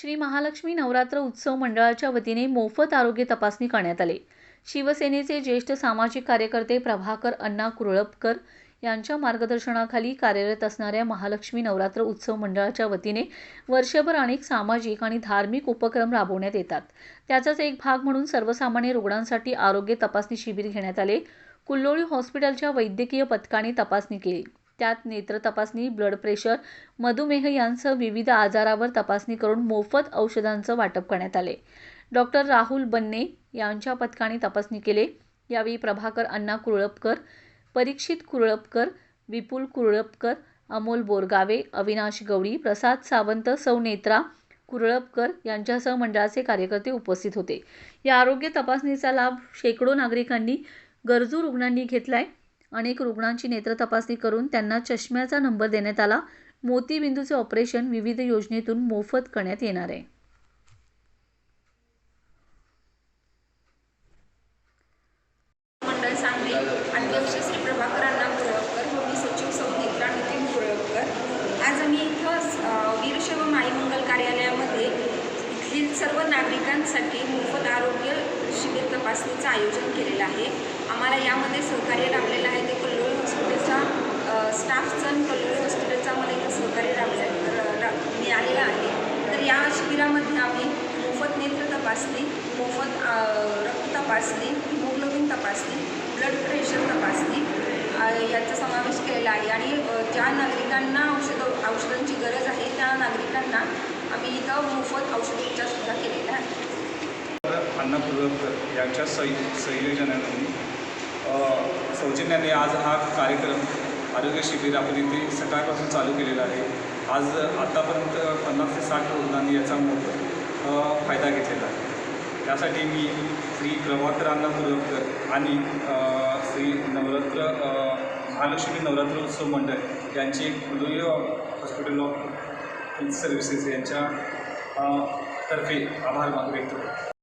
श्री महालक्ष्मी नवरात्र उत्सव मंडळाच्या वतीने मोफत आरोग्य तपासणी करण्यात आले. शिवसेनेचे ज्येष्ठ सामाजिक कार्यकर्ते प्रभाकर अण्णा कुरळपकर यांच्या मार्गदर्शनाखाली कार्यरत असणाऱ्या महालक्ष्मी नवरात्र उत्सव मंडळाच्या वतीने वर्षभर अनेक सामाजिक आणि धार्मिक उपक्रम राबवण्यात येतात. त्याचाच एक भाग म्हणून सर्वसामान्य रुग्णांसाठी आरोग्य तपासणी शिबिर घेण्यात आले. कुल्लोळी हॉस्पिटलच्या वैद्यकीय पथकाने तपासणी केली. त्यात नेत्र तपासणी ब्लड प्रेशर मधुमेह यांसह विविध आजारावर तपासणी करून मोफत औषधांचं वाटप करण्यात आले. डॉक्टर राहुल बन्ने यांच्या पथकाने तपासणी केले. यावेळी प्रभाकर अण्णा कुरळपकर परीक्षित कुरळपकर विपुल कुरळपकर अमोल बोरगावे अविनाश गवळी प्रसाद सावंत सौ नेत्रा कुरळपकर यांच्यासह मंडळाचे कार्यकर्ते उपस्थित होते. या आरोग्य तपासणीचा लाभ शेकडो नागरिकांनी गरजू रुग्णांनी घेतलाय. अनेक रुग्णांची नेत्र तपासणी करून त्यांना चष्म्याचा नंबर देण्यात आला. मोतीबिंदूचे ऑपरेशन विविध योजनेतून मोफत करण्यात येणार आहे. सचिव आज आम्ही इथं कार्यालयामध्ये सर्व नागरिकांसाठी मोफत आरोग्य शिबिर तपासणीचं आयोजन केलेलं आहे. आम्हाला यामध्ये सहकार्य लाभलेलं आहे. ते कल्लोळी हॉस्पिटलचा स्टाफचं आणि कल्लोळ हॉस्पिटलचा आम्हाला इथं सहकार्य लाभलं रा- मिळालेलं आहे. तर या शिबिरामध्ये आम्ही मोफत नेत्र तपासणी मोफत रक्त तपासणी हिमोग्लोबिन तपासणी ब्लड प्रेशर तपासणी याचा समावेश केलेला आहे. आणि ज्या नागरिकांना औषध औषधांची गरज आहे त्या नागरिकांना आम्ही इथं मोफत औषधोपचारसुद्धा केलेला आहे. अन्नपूर्वकर यांच्या सं संयोजनाने सौजन्याने आज हा कार्यक्रम आरोग्य शिबिर आपण इथे सकाळपासून चालू केलेला आहे. आज आतापर्यंत पन्नास ते साठ रुग्णांनी याचा मोठ फायदा घेतलेला आहे. त्यासाठी मी श्री प्रभाकर अण्णा आणि श्री नवरात्र महालक्ष्मी नवरात्र उत्सव मंडळ यांचे Kuloli hospital of health services यांच्या तर्फे आभार मान व्यक्त करतो